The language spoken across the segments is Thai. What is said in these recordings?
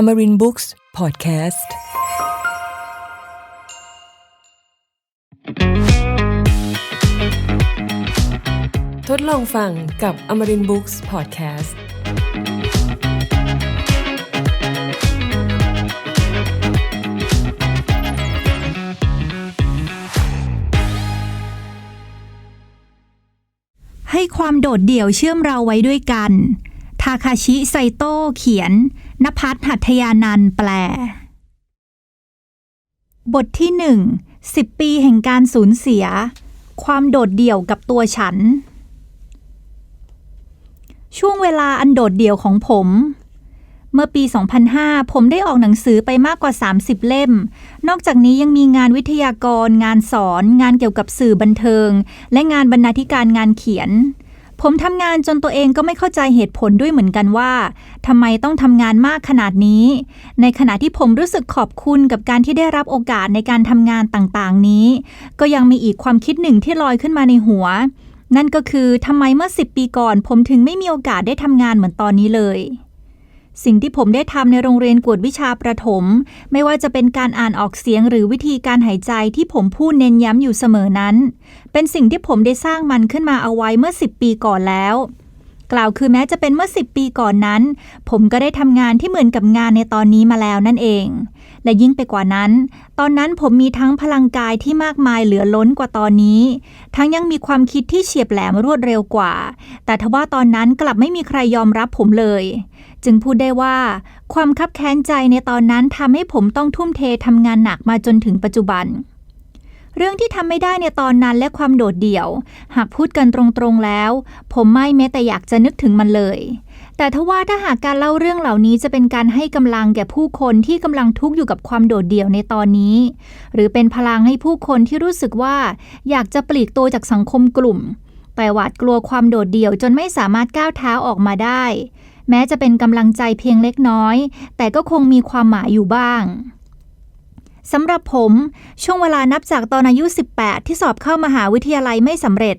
Amarin Books Podcast ทดลองฟังกับ Amarin Books Podcast ให้ความโดดเดี่ยวเชื่อมเราไว้ด้วยกัน ทาคาชิไซโตะเขียน นภัทรหัตยานันแปล บทที่หนึ่งสิบปีแห่งการสูญเสีย ความโดดเดี่ยวกับตัวฉัน ช่วงเวลาอันโดดเดี่ยวของผม เมื่อปี 2005 ผมได้ออกหนังสือไปมากกว่า 30 เล่ม นอกจากนี้ยังมีงานวิทยากร งานสอน งานเกี่ยวกับสื่อบันเทิง และงานบรรณาธิการงานเขียน ผมทำงานจนตัวเองก็ไม่เข้าใจเหตุผลด้วยเหมือนกันว่าทำไมต้องทำงานมากขนาดนี้ ในขณะที่ผมรู้สึกขอบคุณกับการที่ได้รับโอกาสในการทำงานต่างๆ นี้ ก็ยังมีอีกความคิดหนึ่งที่ลอยขึ้นมาในหัว นั่นก็คือทำไมเมื่อ 10 ปีก่อน ผมถึงไม่มีโอกาสได้ทำงานเหมือนตอนนี้เลย สิ่งที่ผมได้ทำในโรงเรียนกวดวิชาประถม ไม่ว่าจะเป็นการอ่านออกเสียงหรือวิธีการหายใจที่ผมพูดเน้นย้ำอยู่เสมอนั้น เป็นสิ่งที่ผมได้สร้างมันขึ้นมาเอาไว้เมื่อ 10 ปีก่อนแล้ว กล่าวคือแม้จะเป็นเมื่อ 10 ปีก่อนนั้น ผมก็ได้ทำงานที่เหมือนกับงานในตอนนี้มาแล้วนั่นเอง และยิ่งไปกว่านั้น ตอนนั้นผมมีทั้งพลังกายที่มากมายเหลือล้นกว่าตอนนี้ ทั้งยังมีความคิดที่เฉียบแหลมรวดเร็วกว่า แต่ทว่าตอนนั้นกลับไม่มีใครยอมรับผมเลย จึงพูดได้ว่า ความคับแค้นใจในตอนนั้นทำให้ผมต้องทุ่มเททำงานหนักมาจนถึงปัจจุบัน เรื่องที่ทำไม่ได้ในตอนนั้นและความโดดเดี่ยว หากพูดกันตรงๆแล้ว ผมไม่แม้แต่อยากจะนึกถึงมันเลย แต่ทว่าถ้าหากการเล่าเรื่องเหล่านี้จะเป็นการให้กำลังแก่ผู้คนที่กำลังทุกข์อยู่กับความโดดเดี่ยวในตอนนี้ หรือเป็นพลังให้ผู้คนที่รู้สึกว่า อยากจะปลีกตัวจากสังคมกลุ่มแต่หวาดกลัวความโดดเดี่ยวจนไม่สามารถก้าวเท้าออกมาได้ แม้จะเป็นกำลังใจเพียงเล็กน้อย แต่ก็คงมีความหมายอยู่บ้างสำหรับผมช่วงเวลานับจากตอนอายุ 18 ที่สอบเข้ามหาวิทยาลัยไม่สำเร็จ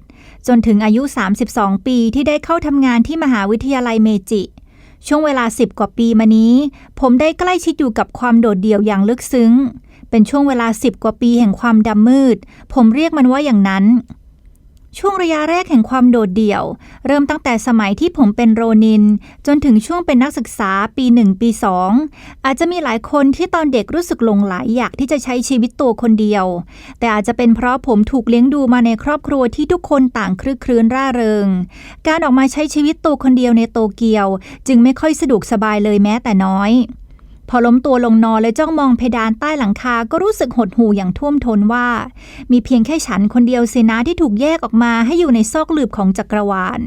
จนถึงอายุ 32 ปีที่ได้เข้าทำงานที่มหาวิทยาลัยเมจิ ช่วงเวลา 10 กว่าปีมานี้ ผมได้ใกล้ชิดอยู่กับความโดดเดี่ยวอย่างลึกซึ้ง เป็นช่วงเวลา 10 กว่าปีแห่งความดำมืด ผมเรียกมันว่าอย่างนั้น ช่วงระยะแรกแห่งความโดดเดี่ยว เริ่มตั้งแต่สมัยที่ผมเป็นโรนิน จนถึงช่วงเป็นนักศึกษาปี 1 ปี 2 อาจจะมีหลายคนที่ตอนเด็กรู้สึกหลงไหลอยากที่จะใช้ชีวิตตัวคนเดียว แต่อาจจะเป็นเพราะผมถูกเลี้ยงดูมาในครอบครัวที่ทุกคนต่างคลึกครื้นร่าเริง การออกมาใช้ชีวิตตัวคนเดียวในโตเกียว จึงไม่ค่อยสะดวกสบายเลยแม้แต่น้อย พอล้มตัวลงนอนและจ้องมองเพดานใต้หลังคาก็รู้สึกหดหู่อย่างท่วมท้นว่า มีเพียงแค่ฉันคนเดียวสินะที่ถูกแยกออกมาให้อยู่ในซอกหลืบของจักรวาล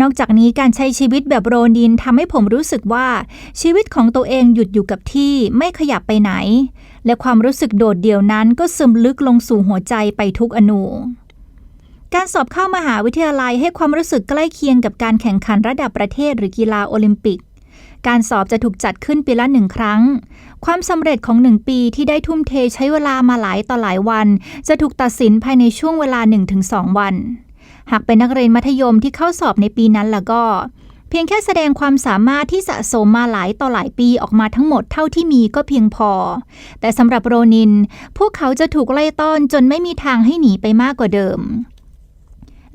นอกจากนี้การใช้ชีวิตแบบโรนินทำให้ผมรู้สึกว่าชีวิตของตัวเองหยุดอยู่กับที่ไม่ขยับไปไหน และความรู้สึกโดดเดี่ยวนั้นก็ซึมลึกลงสู่หัวใจไปทุกอนูการสอบเข้ามหาวิทยาลัยให้ความรู้สึกใกล้เคียงกับการแข่งขันระดับประเทศหรือกีฬาโอลิมปิก การสอบจะถูกจัดขึ้นปีละหนึ่งครั้ง ความสำเร็จของหนึ่งปีที่ได้ทุ่มเทใช้เวลามาหลายต่อหลายวัน จะถูกตัดสินภายในช่วงเวลา 1-2 วัน หากเป็นนักเรียนมัธยมที่เข้าสอบในปีนั้นแล้วก็ เพียงแค่แสดงความสามารถที่สะสมมาหลายต่อหลายปีออกมาทั้งหมดเท่าที่มีก็เพียงพอ แต่สำหรับโรนิน พวกเขาจะถูกไล่ต้อนจนไม่มีทางให้หนีไปมากกว่าเดิม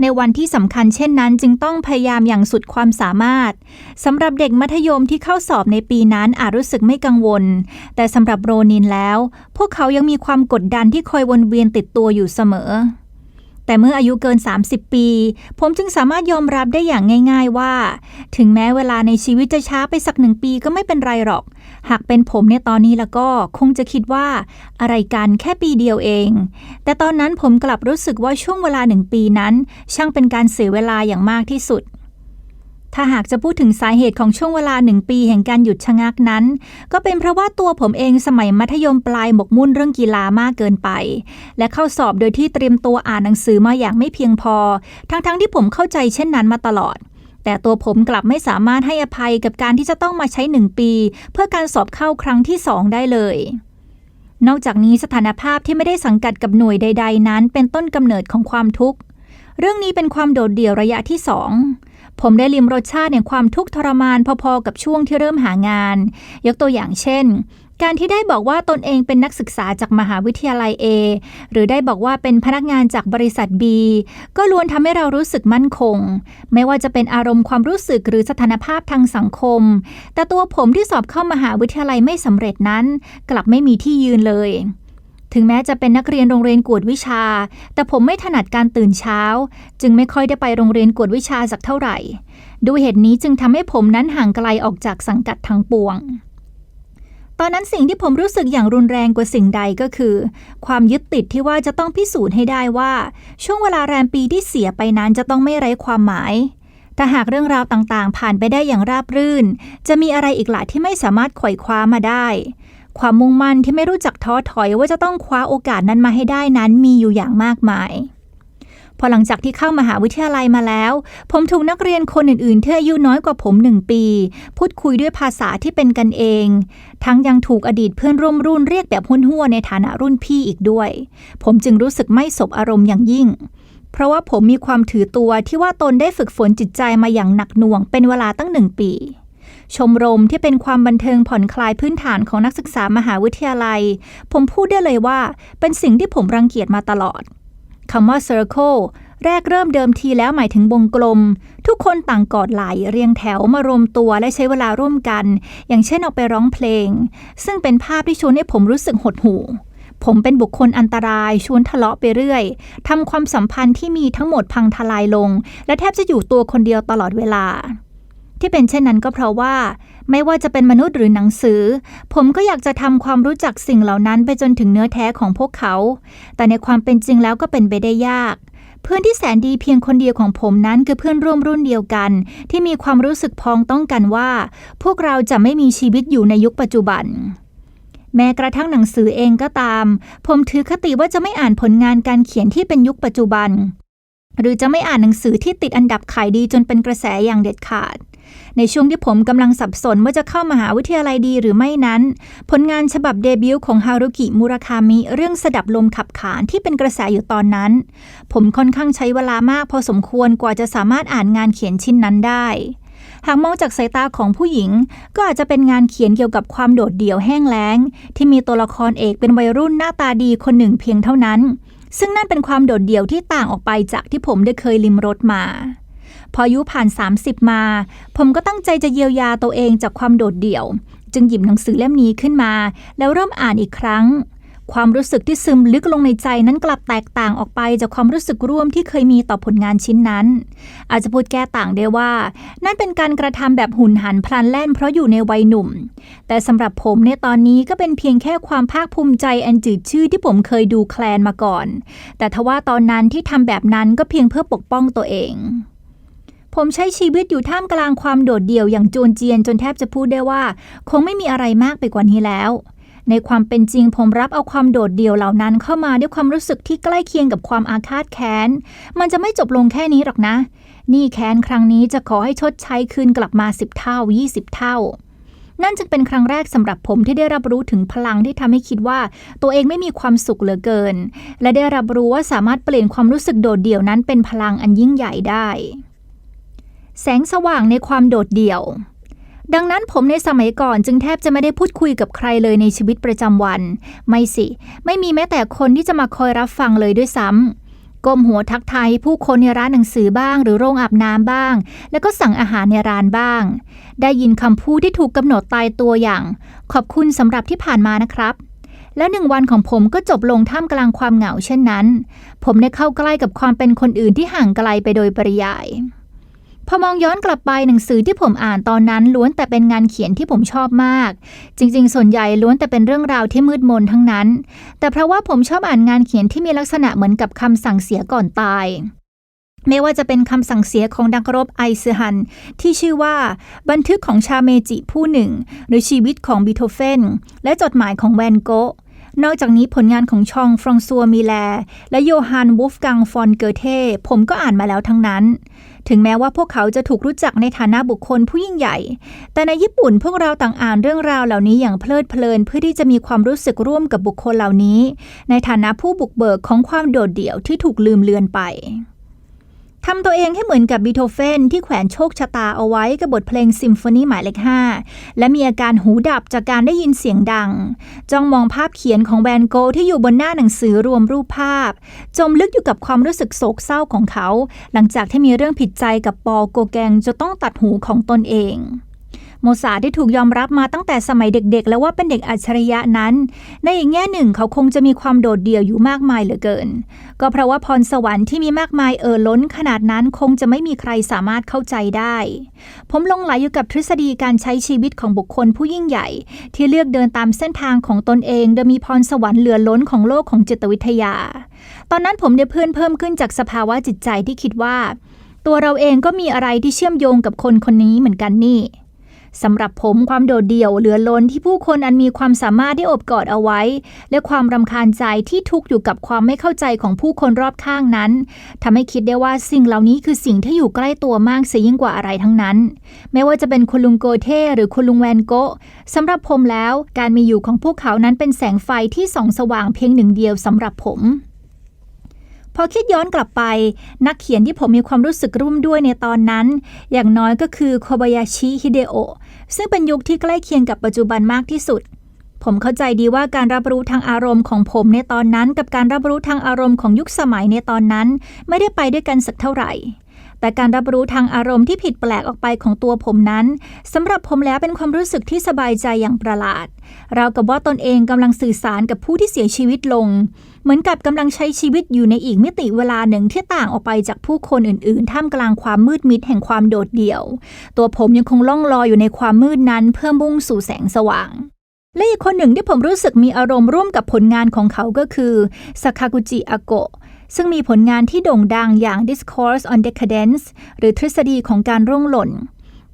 ในวันที่สำคัญเช่นนั้นจึงต้องพยายามอย่างสุดความสามารถสำหรับเด็กมัธยมที่เข้าสอบในปีนั้นอาจรู้สึกไม่กังวล แต่สำหรับโรนินแล้ว พวกเขายังมีความกดดันที่คอยวนเวียนติดตัวอยู่เสมอ แต่เมื่ออายุเกิน 30 ปี ผมจึงสามารถยอมรับได้อย่างง่าย ๆว่า ถึงแม้เวลาในชีวิตจะช้าไปสักหนึ่งปีก็ไม่เป็นไรหรอก หากเป็นผมในตอนนี้แล้วก็คงจะคิดว่าอะไรกันแค่ปีเดียวเอง แต่ตอนนั้นผมกลับรู้สึกว่าช่วงเวลาหนึ่งปีนั้น ช่างเป็นการเสียเวลาอย่างมากที่สุด ถ้าหากจะพูดถึงสาเหตุของช่วงเวลาหนึ่งปีแห่งการหยุดชะงักนั้น ก็เป็นเพราะว่าตัวผมเองสมัยมัธยมปลายหมกมุ่นเรื่องกีฬามากเกินไป และเข้าสอบโดยที่เตรียมตัวอ่านหนังสือมาอย่างไม่เพียงพอ ทั้งๆทที่ผมเข้าใจเช่นนั้นมาตลอด แต่ตัวผมกลับไม่สามารถให้อภัยกับการที่จะต้องมาใช้หนึ่งปี เพื่อการสอบเข้าครั้งที่สองได้เลย นอกจากนี้สถานภาพที่ไม่ได้สังกัดกับหน่วยใด ๆ นั้น เป็นต้นกำเนิดของความทุกข์ เรื่องนี้เป็นความโดดเดี่ยวระยะที่สองผมได้ลิมรสชาติแห่งความทุกข์ทรมานพอๆกับช่วงที่เริ่มหางาน ยกตัวอย่างเช่น การที่ได้บอกว่าตนเองเป็นนักศึกษาจากมหาวิทยาลัย A หรือได้บอกว่าเป็นพนักงานจากบริษัท B ก็ล้วนทำให้เรารู้สึกมั่นคง ไม่ว่าจะเป็นอารมณ์ความรู้สึกหรือสถานภาพทางสังคม แต่ตัวผมที่สอบเข้ามหาวิทยาลัยไม่สำเร็จนั้น กลับไม่มีที่ยืนเลยถึงแม้จะเป็นนักเรียนโรงเรียนกวดวิชา แต่ผมไม่ถนัดการตื่นเช้า จึงไม่ค่อยได้ไปโรงเรียนกวดวิชาสักเท่าไหร่ ด้วยเหตุนี้จึงทำให้ผมนั้นห่างไกลออกจากสังกัดทั้งปวง ตอนนั้นสิ่งที่ผมรู้สึกอย่างรุนแรงกว่าสิ่งใดก็คือ ความยึดติดที่ว่าจะต้องพิสูจน์ให้ได้ว่า ช่วงเวลาแรมปีที่เสียไปนั้นจะต้องไม่ไร้ความหมายแต่หากเรื่องราวต่างๆ ผ่านไปได้อย่างราบรื่น จะมีอะไรอีกหลายที่ไม่สามารถไขว่คว้ามาได้ ความมุ่งมั่นที่ไม่รู้จักท้อถอยว่าจะต้องคว้าโอกาสนั้นมาให้ได้นั้นมีอยู่อย่างมากมาย อหลังจากที่เข้ามหาวิทยาลัยมาแล้ว ผมถูกนักเรียนคนอื่นๆที่อายุน้อยกว่าผมหนึ่งปี พูดคุยด้วยภาษาที่เป็นกันเอง ทั้งยังถูกอดีตเพื่อนร่วมรุ่นเรียกแบบหุ่นๆในฐานะรุ่นพี่อีกด้วย ผมจึงรู้สึกไม่สบอารมณ์อย่างยิ่งเพราะว่าผมมีความถือตัวที่ว่าตนได้ฝึกฝนจิตใจมาอย่างหนักหน่วงเป็นเวลาตั้งหนึ่งปี ชมรมที่เป็นความบันเทิงผ่อนคลายพื้นฐานของนักศึกษามหาวิทยาลัย ผมพูดได้เลยว่าเป็นสิ่งที่ผมรังเกียจมาตลอด คำว่า circle แรกเริ่มเดิมทีแล้วหมายถึงวงกลม ทุกคนต่างกอดไหลเรียงแถวมารวมตัวและใช้เวลาร่วมกัน อย่างเช่นออกไปร้องเพลง ซึ่งเป็นภาพที่ชวนให้ผมรู้สึกหดหู่ ผมเป็นบุคคลอันตรายชวนทะเลาะไปเรื่อยทำความสัมพันธ์ที่มีทั้งหมดพังทลายลง และแทบจะอยู่ตัวคนเดียวตลอดเวลา ที่เป็นเช่นนั้นก็เพราะว่า ไม่ว่าจะเป็นมนุษย์หรือหนังสือ ผมก็อยากจะทำความรู้จักสิ่งเหล่านั้นไปจนถึงเนื้อแท้ของพวกเขา แต่ในความเป็นจริงแล้วก็เป็นไปได้ยากเพื่อนที่แสนดีเพียงคนเดียวของผมนั้นคือเพื่อนร่วมรุ่นเดียวกัน ที่มีความรู้สึกพ้องต้องกันว่า พวกเราจะไม่มีชีวิตอยู่ในยุคปัจจุบัน แม้กระทั่งหนังสือเองก็ตาม ผมถือคติว่าจะไม่อ่านผลงานการเขียนที่เป็นยุคปัจจุบัน หรือจะไม่อ่านหนังสือที่ติดอันดับขายดีจนเป็นกระแสอย่างเด็ดขาด ในช่วงที่ผมกำลังสับสนว่าจะเข้ามหาวิทยาลัยดีหรือไม่นั้น ผลงานฉบับเดบิวต์ของฮารุกิมุราคามิเรื่องสดับลมขับขานที่เป็นกระแสอยู่ตอนนั้น ผมค่อนข้างใช้เวลามากพอสมควรกว่าจะสามารถอ่านงานเขียนชิ้นนั้นได้ หากมองจากสายตาของผู้หญิง ก็อาจจะเป็นงานเขียนเกี่ยวกับความโดดเดี่ยวแห้งแล้ง ที่มีตัวละครเอกเป็นวัยรุ่นหน้าตาดีคนหนึ่งเพียงเท่านั้น ซึ่งนั่นเป็นความโดดเดี่ยวที่ต่างออกไปจากที่ผมได้เคยลิมรสมา พออายุผ่าน 30 มา ผมก็ตั้งใจจะเยียวยาตัวเองจากความโดดเดี่ยว จึงหยิบหนังสือเล่มนี้ขึ้นมา แล้วเริ่มอ่านอีกครั้ง ความรู้สึกที่ซึมลึกลงในใจนั้นกลับแตกต่างออกไปจากความรู้สึกร่วมที่เคยมีต่อผลงานชิ้นนั้น อาจจะพูดแก้ต่างได้ว่า นั่นเป็นการกระทำแบบหุนหันพลันแล่นเพราะอยู่ในวัยหนุ่ม แต่สำหรับผมในตอนนี้ก็เป็นเพียงแค่ความภาคภูมิใจอันจืดชืดที่ผมเคยดูแคลนมาก่อน แต่ทว่าตอนนั้นที่ทำแบบนั้นก็เพียงเพื่อปกป้องตัวเอง ผมใช้ชีวิตอยู่ท่ามกลางความโดดเดี่ยวอย่างโจรเจียนจนแทบจะพูดได้ว่า คงไม่มีอะไรมากไปกว่านี้แล้ว ในความเป็นจริงผมรับเอาความโดดเดี่ยวเหล่านั้นเข้ามาด้วยความรู้สึกที่ใกล้เคียงกับความอาฆาตแค้น มันจะไม่จบลงแค่นี้หรอกนะ นี่แค้นครั้งนี้จะขอให้ชดใช้คืนกลับมา 10 เท่า 20 เท่านั่นจึงเป็นครั้งแรกสำหรับผมที่ได้รับรู้ถึงพลังที่ทำให้คิดว่า ตัวเองไม่มีความสุขเหลือเกิน และได้รับรู้ว่าสามารถเปลี่ยนความรู้สึกโดดเดี่ยวนั้นเป็นพลังอันยิ่งใหญ่ได้ แสงสว่างในความโดดเดี่ยว ดังนั้นผมในสมัยก่อนจึงแทบจะไม่ได้พูดคุยกับใครเลยในชีวิตประจำวัน ไม่สิ ไม่มีแม้แต่คนที่จะมาคอยรับฟังเลยด้วยซ้ำก้มหัวทักทายผู้คนในร้านหนังสือบ้าง หรือโรงอาบน้ำบ้าง แล้วก็สั่งอาหารในร้านบ้าง ได้ยินคำพูดที่ถูกกำหนดตายตัวอย่าง ขอบคุณสำหรับที่ผ่านมานะครับแล้วหนึ่งวันของผมก็จบลงท่ามกลางความเหงาเช่นนั้น ผมได้เข้าใกล้กับความเป็นคนอื่นที่ห่างไกลไปโดยปริยาย พอมองย้อนกลับไปหนังสือที่ผมอ่านตอนนั้น ล้วนแต่เป็นงานเขียนที่ผมชอบมาก จริง ๆ ส่วนใหญ่ล้วนแต่เป็นเรื่องราวที่มืดมนทั้งนั้น แต่เพราะว่าผมชอบอ่านงานเขียนที่มีลักษณะเหมือนกับคำสั่งเสียก่อนตาย ไม่ว่าจะเป็นคำสั่งเสียของดักรบไอซฮัน ที่ชื่อว่า บันทึกของชาเมจิผู้หนึ่ง หรือชีวิตของบีโธเฟน และจดหมายของแวนโกะนอกจากนี้ผลงานของชองฟรองซัวมิแล และโยฮันวูฟกังฟอนเกอเทผมก็อ่านมาแล้วทั้งนั้น ถึงแม้ว่าพวกเขาจะถูกรู้จักในฐานะบุคคลผู้ยิ่งใหญ่ แต่ในญี่ปุ่นพวกเราต่างอ่านเรื่องราวเหล่านี้อย่างเพลิดเพลินเพื่อที่จะมีความรู้สึกร่วมกับบุคคลเหล่านี้ ในฐานะผู้บุกเบิกของความโดดเดี่ยวที่ถูกลืมเลือนไป ทำตัวเองให้เหมือนกับบีโธเฟนที่แขวนโชคชะตาเอาไว้กับบทเพลงซิมโฟนีหมายเลข5และมีอาการหูดับจากการได้ยินเสียงดัง จ้องมองภาพเขียนของแวนโกที่อยู่บนหน้าหนังสือรวมรูปภาพ จมลึกอยู่กับความรู้สึกโศกเศร้าของเขา หลังจากที่มีเรื่องผิดใจกับปอโกแกงจะต้องตัดหูของตนเองโมซาที่ถูกยอมรับมาตั้งแต่สมัยเด็กๆ แล้วว่าเป็นเด็กอัจฉริยะนั้น ในอีกแง่หนึ่งเขาคงจะมีความโดดเดี่ยวอยู่มากมายเหลือเกิน ก็เพราะว่าพรสวรรค์ที่มีมากมายเอ่อล้นขนาดนั้นคงจะไม่มีใครสามารถเข้าใจได้ ผมลงไหลอยู่กับทฤษฎีการใช้ชีวิตของบุคคลผู้ยิ่งใหญ่ ที่เลือกเดินตามเส้นทางของตนเองโดยมีพรสวรรค์เหลือล้นของโลกของจิตวิทยา ตอนนั้นผมได้เพื่อนเพิ่มขึ้นจากสภาวะจิตใจที่คิดว่า ตัวเราเองก็มีอะไรที่เชื่อมโยงกับคนคนนี้เหมือนกันนี่ สำหรับผมความโดดเดี่ยวเหลือล้นที่ผู้คนอันมีความสามารถได้อบกอดเอาไว้ และความรำคาญใจที่ทุกอยู่กับความไม่เข้าใจของผู้คนรอบข้างนั้นทำให้คิดได้ว่าสิ่งเหล่านี้คือสิ่งที่อยู่ใกล้ตัวมากเสียยิ่งกว่าอะไรทั้งนั้น ไม่ว่าจะเป็นคุณลุงโกเทหรือคุณลุงแวนโกสำหรับผมแล้วการมีอยู่ของพวกเขานั้นเป็นแสงไฟที่ส่องสว่างเพียงหนึ่งเดียวสำหรับผม พอคิดย้อนกลับไป นักเขียนที่ผมมีความรู้สึกร่วมด้วยในตอนนั้น อย่างน้อยก็คือโคบายาชิฮิเดโอซึ่งเป็นยุคที่ใกล้เคียงกับปัจจุบันมากที่สุด ผมเข้าใจดีว่าการรับรู้ทางอารมณ์ของผมในตอนนั้น กับการรับรู้ทางอารมณ์ของยุคสมัยในตอนนั้น ไม่ได้ไปด้วยกันสักเท่าไหร่ แต่การรับรู้ทางอารมณ์ที่ผิดแปลกออกไปของตัวผมนั้นสำหรับผมแล้วเป็นความรู้สึกที่สบายใจอย่างประหลาด เรากับว่าตนเองกำลังสื่อสารกับผู้ที่เสียชีวิตลง เหมือนกับกำลังใช้ชีวิตอยู่ในอีกมิติเวลาหนึ่งที่ต่างออกไปจากผู้คนอื่นๆ ท่ามกลางความมืดมิดแห่งความโดดเดี่ยว ตัวผมยังคงล่องลอยอยู่ในความมืดนั้นเพื่อมุ่งสู่แสงสว่างและอีกคนหนึ่งที่ผมรู้สึกมีอารมณ์ร่วมกับผลงานของเขาก็คือสคากุจิอาโกะซึ่งมีผลงานที่โด่งดังอย่าง Discourse on Decadence หรือทฤษฎีของการร่วงหล่น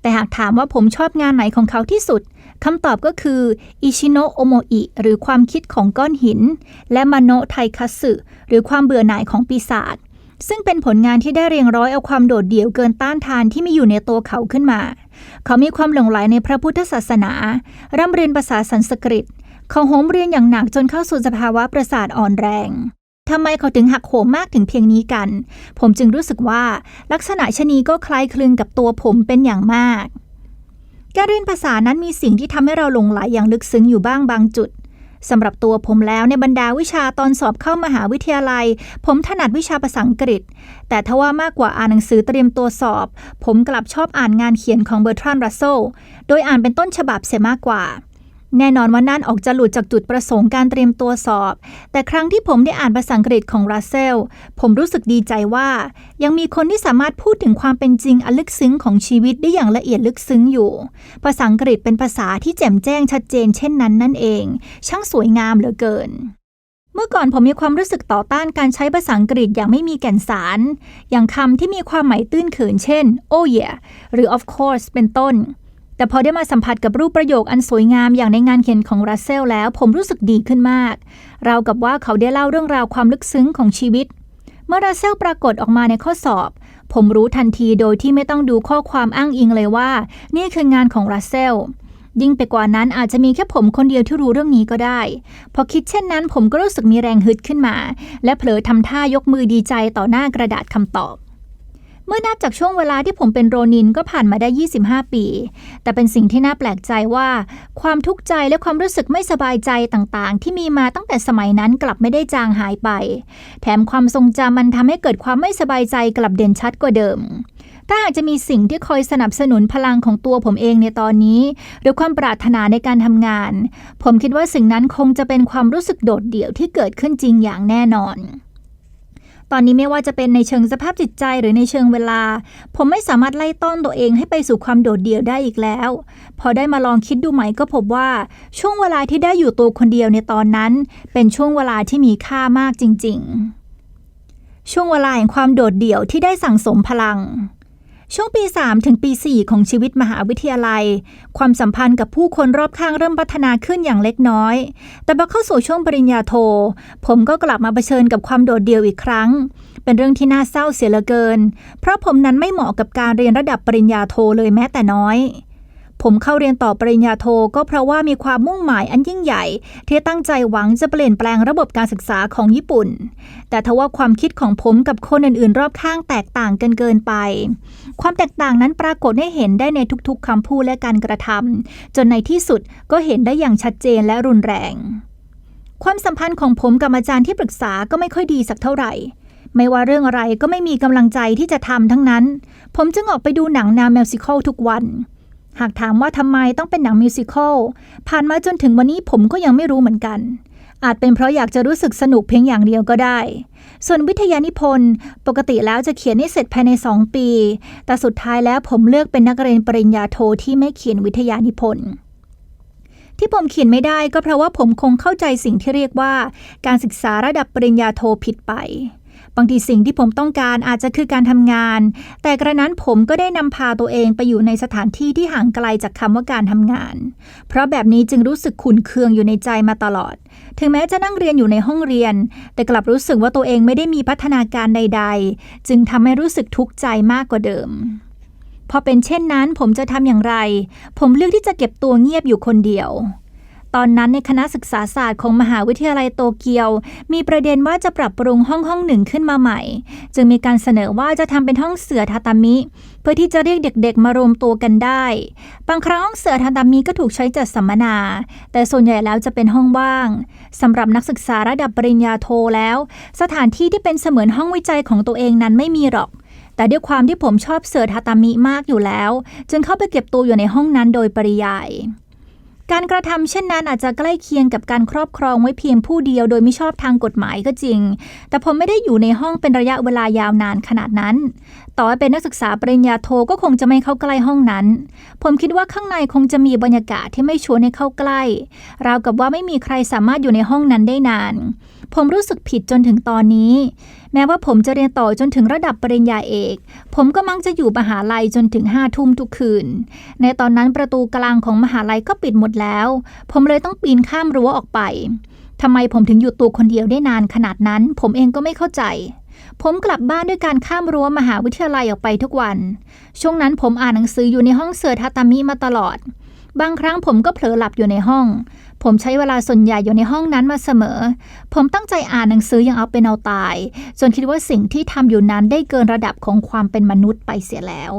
แต่หากถามว่าผมชอบงานไหนของเขาที่สุด คำตอบก็คืออิชิโนะโอโมอิหรือความคิดของก้อนหิน และมโนไทคัสึ หรือความเบื่อหน่ายของปีศาจซึ่งเป็นผลงานที่ได้เรียงร้อยเอาความโดดเดี่ยวเกินต้านทานที่มีอยู่ในตัวเขาขึ้นมา เขามีความหลงใหลในพระพุทธศาสนา ร่ำเรียนภาษาสันสกฤต เขาโหมเรียนอย่างหนักจนเข้าสู่สภาวะประสาทอ่อนแรงทำไมเขาถึงหักโหมมากถึงเพียงนี้กัน ผมจึงรู้สึกว่าลักษณะชนีก็คล้ายคลึงกับตัวผมเป็นอย่างมาก การเรียนภาษานั้นมีสิ่งที่ทำให้เราหลงไหลอย่างลึกซึ้งอยู่บ้างบางจุดสำหรับตัวผมแล้วในบรรดาวิชาตอนสอบเข้ามหาวิทยาลัย ผมถนัดวิชาภาษาอังกฤษ แต่ทว่ามากกว่าอ่านหนังสือเตรียมตัวสอบ ผมกลับชอบอ่านงานเขียนของเบอร์ทรันด์รัสโซโดยอ่านเป็นต้นฉบับเสียมากกว่า แน่นอนว่านั่นออกจะหลุดจากจุดประสงค์การเตรียมตัวสอบ แต่ครั้งที่ผมได้อ่านภาษาอังกฤษของรัสเซล ผมรู้สึกดีใจว่า ยังมีคนที่สามารถพูดถึงความเป็นจริงอันลึกซึ้งของชีวิตได้อย่างละเอียดลึกซึ้งอยู่ ภาษาอังกฤษเป็นภาษาที่แจ่มแจ้งชัดเจนเช่นนั้นนั่นเอง ช่างสวยงามเหลือเกินเมื่อก่อนผมมีความรู้สึกต่อต้านการใช้ภาษาอังกฤษอย่างไม่มีแก่นสาร อย่างคำที่มีความหมายตื้นเขินเช่น oh yeah หรือ of course เป็นต้น แต่พอได้มาสัมผัสกับรูปประโยคอันสวยงามอย่างในงานเขียนของรัสเซลแล้ว ผมรู้สึกดีขึ้นมาก เรากับว่าเขาได้เล่าเรื่องราวความลึกซึ้งของชีวิต เมื่อรัสเซลปรากฏออกมาในข้อสอบ ผมรู้ทันทีโดยที่ไม่ต้องดูข้อความอ้างอิงเลยว่า นี่คืองานของรัสเซลยิ่งไปกว่านั้นอาจจะมีแค่ผมคนเดียวที่รู้เรื่องนี้ก็ได้ พอคิดเช่นนั้นผมก็รู้สึกมีแรงฮึดขึ้นมา และเผลอทำท่ายกมือดีใจต่อหน้ากระดาษคำตอบ เมื่อนับจากช่วงเวลาที่ผมเป็นโรนินก็ผ่านมาได้ 25 ปี แต่เป็นสิ่งที่น่าแปลกใจว่า ความทุกข์ใจและความรู้สึกไม่สบายใจต่างๆ ที่มีมาตั้งแต่สมัยนั้นกลับไม่ได้จางหายไป แถมความทรงจำมันทำให้เกิดความไม่สบายใจกลับเด่นชัดกว่าเดิมถ้าหากจะมีสิ่งที่คอยสนับสนุนพลังของตัวผมเองในตอนนี้ หรือความปรารถนาในการทำงาน ผมคิดว่าสิ่งนั้นคงจะเป็นความรู้สึกโดดเดี่ยวที่เกิดขึ้นจริงอย่างแน่นอน ตอนนี้ไม่ว่าจะเป็นในเชิงสภาพจิตใจหรือในเชิงเวลา ผมไม่สามารถไล่ต้อนตัวเองให้ไปสู่ความโดดเดี่ยวได้อีกแล้ว พอได้มาลองคิดดูใหม่ก็พบว่า ช่วงเวลาที่ได้อยู่ตัวคนเดียวในตอนนั้น เป็นช่วงเวลาที่มีค่ามากจริง ๆ ช่วงเวลาแห่งความโดดเดี่ยวที่ได้สั่งสมพลัง ช่วงปี 3 ถึงปี 4 ของชีวิตมหาวิทยาลัย ความสัมพันธ์กับผู้คนรอบข้างเริ่มพัฒนาขึ้นอย่างเล็กน้อย แต่พอเข้าสู่ช่วงปริญญาโท ผมก็กลับมาเผชิญกับความโดดเดี่ยวอีกครั้ง เป็นเรื่องที่น่าเศร้าเสียเหลือเกิน เพราะผมนั้นไม่เหมาะกับการเรียนระดับปริญญาโทเลยแม้แต่น้อย ผมเข้าเรียนต่อปริญญาโทก็เพราะว่ามีความมุ่งหมายอันยิ่งใหญ่ ที่ตั้งใจหวังจะเปลี่ยนแปลงระบบการศึกษาของญี่ปุ่น แต่ทว่าความคิดของผมกับคนอื่นๆ รอบข้างแตกต่างกันเกินไป ความแตกต่างนั้นปรากฏให้เห็นได้ในทุกๆคำพูดและการกระทำจนในที่สุดก็เห็นได้อย่างชัดเจนและรุนแรง ความสัมพันธ์ของผมกับอาจารย์ที่ปรึกษาก็ไม่ค่อยดีสักเท่าไหร่ไม่ว่าเรื่องอะไรก็ไม่มีกำลังใจที่จะทำทั้งนั้น ผมจึงออกไปดูหนังแนวมิวสิควลทุกวัน หากถามว่าทำไมต้องเป็นหนังมิวสิควลผ่านมาจนถึงวันนี้ผมก็ยังไม่รู้เหมือนกัน อาจเป็นเพราะอยากจะรู้สึกสนุกเพียงอย่างเดียวก็ได้ ส่วนวิทยานิพนธ์ปกติแล้วจะเขียนให้เสร็จภายใน 2 ปี แต่สุดท้ายแล้วผมเลือกเป็นนักเรียนปริญญาโทที่ไม่เขียนวิทยานิพนธ์ที่ผมเขียนไม่ได้ก็เพราะว่าผมคงเข้าใจสิ่งที่เรียกว่า การศึกษาระดับปริญญาโทผิดไป บางทีสิ่งที่ผมต้องการอาจจะคือการทำงาน แต่กระนั้นผมก็ได้นำพาตัวเองไปอยู่ในสถานที่ที่ห่างไกลจากคำว่าการทำงาน เพราะแบบนี้จึงรู้สึกขุ่นเคืองอยู่ในใจมาตลอด ถึงแม้จะนั่งเรียนอยู่ในห้องเรียน แต่กลับรู้สึกว่าตัวเองไม่ได้มีพัฒนาการใด ๆ จึงทำให้รู้สึกทุกข์ใจมากกว่าเดิมพอเป็นเช่นนั้นผมจะทำอย่างไร ผมเลือกที่จะเก็บตัวเงียบอยู่คนเดียว ตอนนั้นในคณะศึกษาศาสตร์ของมหาวิทยาลัยโตเกียว มีประเด็นว่าจะปรับปรุงห้องห้องหนึ่งขึ้นมาใหม่ จึงมีการเสนอว่าจะทำเป็นห้องเสือทาตามิ เพื่อที่จะเรียกเด็กๆ มารวมตัวกันได้ บางครั้งห้องเสือทาตามิก็ถูกใช้จัดสัมมนา แต่ส่วนใหญ่แล้วจะเป็นห้องว่างสำหรับนักศึกษาระดับปริญญาโทแล้ว สถานที่ที่เป็นเสมือนห้องวิจัยของตัวเองนั้นไม่มีหรอกแต่ด้วยความที่ผมชอบเสือทาตามิมากอยู่แล้ว จึงเข้าไปเก็บตัวอยู่ในห้องนั้นโดยปริยาย การกระทำเช่นนั้นอาจจะใกล้เคียงกับการครอบครองไว้เพียงผู้เดียวโดยไม่ชอบทางกฎหมายก็จริง แต่ผมไม่ได้อยู่ในห้องเป็นระยะเวลายาวนานขนาดนั้น ต่อให้เป็นนักศึกษาปริญญาโทก็คงจะไม่เข้าใกล้ห้องนั้น ผมคิดว่าข้างในคงจะมีบรรยากาศที่ไม่ชวนให้เข้าใกล้ ราวกับว่าไม่มีใครสามารถอยู่ในห้องนั้นได้นาน ผมรู้สึกผิดจนถึงตอนนี้ แม้ว่าผมจะเรียนต่อจนถึงระดับปริญญาเอก ผมก็มักจะอยู่มหาลัยจนถึงห้าทุ่มทุกคืน ในตอนนั้นประตูกลางของมหาลัยก็ปิดหมดแล้ว ผมเลยต้องปีนข้ามรั้วออกไปทำไมผมถึงอยู่ตัวคนเดียวได้นานขนาดนั้น ผมเองก็ไม่เข้าใจ ผมกลับบ้านด้วยการข้ามรั้วมหาวิทยาลัยออกไปทุกวัน ช่วงนั้นผมอ่านหนังสืออยู่ในห้องเสือทาตามิมาตลอด บางครั้งผมก็เผลอหลับอยู่ในห้อง ผมใช้เวลาส่วนใหญ่อยู่ในห้องนั้นมาเสมอ ผมตั้งใจอ่านหนังสืออย่างเอาเป็นเอาตาย จนคิดว่าสิ่งที่ทำอยู่นั้นได้เกินระดับของความเป็นมนุษย์ไปเสียแล้ว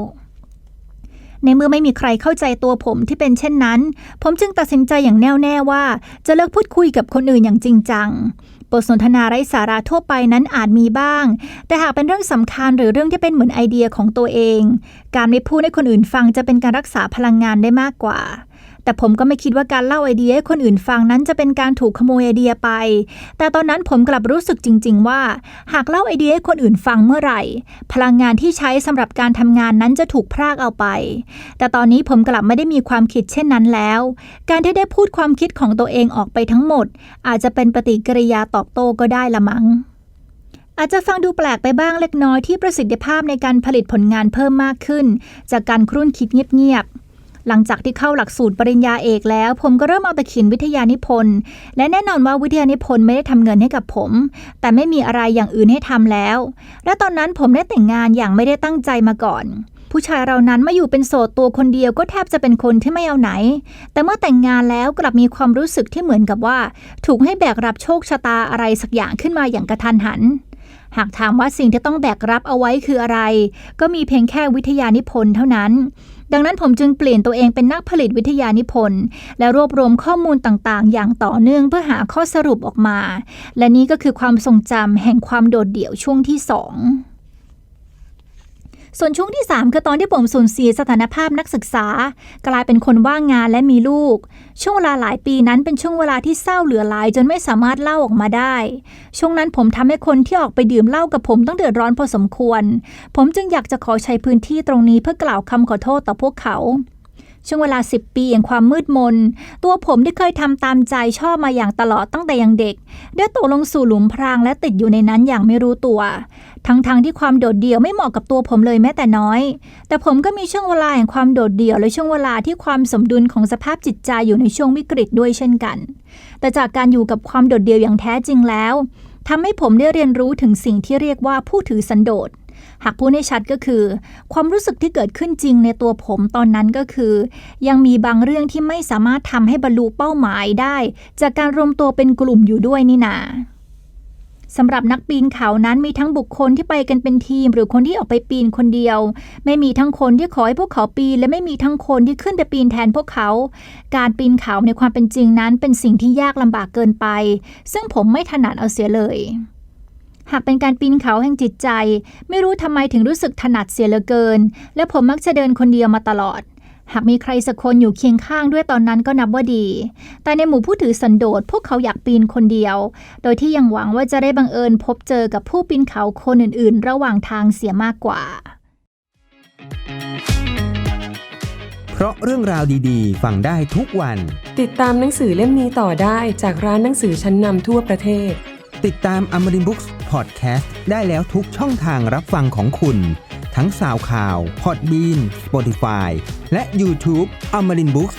ในเมื่อไม่มีใครเข้าใจตัวผมที่เป็นเช่นนั้น ผมจึงตัดสินใจอย่างแน่วแน่ว่า จะเลิกพูดคุยกับคนอื่นอย่างจริงจังบทสนทนาไร้สาระทั่วไปนั้นอาจมีบ้าง แต่หากเป็นเรื่องสำคัญหรือเรื่องที่เป็นเหมือนไอเดียของตัวเอง การไม่พูดให้คนอื่นฟังจะเป็นการรักษาพลังงานได้มากกว่า แต่ผมก็ไม่คิดว่าการเล่าไอเดียให้คนอื่นฟังนั้นจะเป็นการถูกขโมยไอเดียไป แต่ตอนนั้นผมกลับรู้สึกจริง ๆ ว่า หากเล่าไอเดียให้คนอื่นฟังเมื่อไหร่ พลังงานที่ใช้สำหรับการทำงานนั้นจะถูกพรากเอาไป แต่ตอนนี้ผมกลับไม่ได้มีความคิดเช่นนั้นแล้ว การที่ได้พูดความคิดของตัวเองออกไปทั้งหมด อาจจะเป็นปฏิกิริยาตอบโต้ก็ได้ละมั้งอาจจะฟังดูแปลกไปบ้างเล็กน้อยที่ประสิทธิภาพในการผลิตผลงานเพิ่มมากขึ้น จากการครุ่นคิดเงียบๆ หลังจากที่เข้าหลักสูตรปริญญาเอกแล้ว ผมก็เริ่มเอาแต่เขียนวิทยานิพนธ์ และแน่นอนว่าวิทยานิพนธ์ไม่ได้ทำเงินให้กับผม แต่ไม่มีอะไรอย่างอื่นให้ทำแล้ว และตอนนั้นผมได้แต่งงานอย่างไม่ได้ตั้งใจมาก่อนผู้ชายเรานั้นมาอยู่เป็นโสดตัวคนเดียวก็แทบจะเป็นคนที่ไม่เอาไหน แต่เมื่อแต่งงานแล้วกลับมีความรู้สึกที่เหมือนกับว่า ถูกให้แบกรับโชคชะตาอะไรสักอย่างขึ้นมาอย่างกระทันหัน หากถามว่าสิ่งที่ต้องแบกรับเอาไว้คืออะไร ก็มีเพียงแค่วิทยานิพนธ์เท่านั้น ดังนั้นผมจึงเปลี่ยนตัวเองเป็นนักผลิตวิทยานิพนธ์ และรวบรวมข้อมูลต่างๆ อย่างต่อเนื่องเพื่อหาข้อสรุปออกมา และนี่ก็คือความทรงจำแห่งความโดดเดี่ยวช่วงที่สอง ส่วนช่วงที่ 3 คือตอนที่ผมสูญเสียสถานภาพนักศึกษา กลายเป็นคนว่างงานและมีลูก ช่วงเวลาหลายปีนั้นเป็นช่วงเวลาที่เศร้าเหลือหลายจนไม่สามารถเล่าออกมาได้ ช่วงนั้นผมทำให้คนที่ออกไปดื่มเหล้ากับผมต้องเดือดร้อนพอสมควร ผมจึงอยากจะขอใช้พื้นที่ตรงนี้เพื่อกล่าวคำขอโทษต่อพวกเขาช่วงเวลา 10 ปีแห่งความมืดมน ตัวผมที่เคยทำตามใจชอบมาอย่างตลอดตั้งแต่ยังเด็ก ได้ตกลงสู่หลุมพรางและติดอยู่ในนั้นอย่างไม่รู้ตัว ทั้งๆทที่ความโดดเดี่ยวไม่เหมาะกับตัวผมเลยแม้แต่น้อย แต่ผมก็มีช่วงเวลาแห่งความโดดเดี่ยว และช่วงเวลาที่ความสมดุลของสภาพจิตใจอยู่ในช่วงวิกฤตด้วยเช่นกัน แต่จากการอยู่กับความโดดเดี่ยวอย่างแท้จริงแล้วทำให้ผมได้เรียนรู้ถึงสิ่งที่เรียกว่าผู้ถือสันโดษ หากพูดให้ชัดก็คือ ความรู้สึกที่เกิดขึ้นจริงในตัวผมตอนนั้นก็คือ ยังมีบางเรื่องที่ไม่สามารถทำให้บรรลุเป้าหมายได้ จากการรวมตัวเป็นกลุ่มอยู่ด้วยนี่นา สำหรับนักปีนเขานั้นมีทั้งบุคคลที่ไปกันเป็นทีม หรือคนที่ออกไปปีนคนเดียว ไม่มีทั้งคนที่ขอให้พวกเขาปีน และไม่มีทั้งคนที่ขึ้นไปปีนแทนพวกเขา การปีนเขาในความเป็นจริงนั้นเป็นสิ่งที่ยากลำบากเกินไป ซึ่งผมไม่ถนัดเอาเสียเลยหากเป็นการปีนเขาแห่งจิตใจ ไม่รู้ทำไมถึงรู้สึกถนัดเสียเหลือเกิน และผมมักจะเดินคนเดียวมาตลอด หากมีใครสักคนอยู่เคียงข้างด้วยตอนนั้นก็นับว่าดี แต่ในหมู่ผู้ถือสันโดษพวกเขาอยากปีนคนเดียว โดยที่ยังหวังว่าจะได้บังเอิญพบเจอกับผู้ปีนเขาคนอื่นๆ ระหว่างทางเสียมากกว่า เพราะเรื่องราวดีๆ ฟังได้ทุกวัน ติดตามหนังสือเล่มนี้ต่อได้จากร้านหนังสือชั้นนำทั่วประเทศ ติดตาม พอดแคสต์ได้แล้วทุกช่องทางรับฟังของคุณ ทั้งสาวข่าว พอดบีน Spotify และ YouTube a m a r i n Books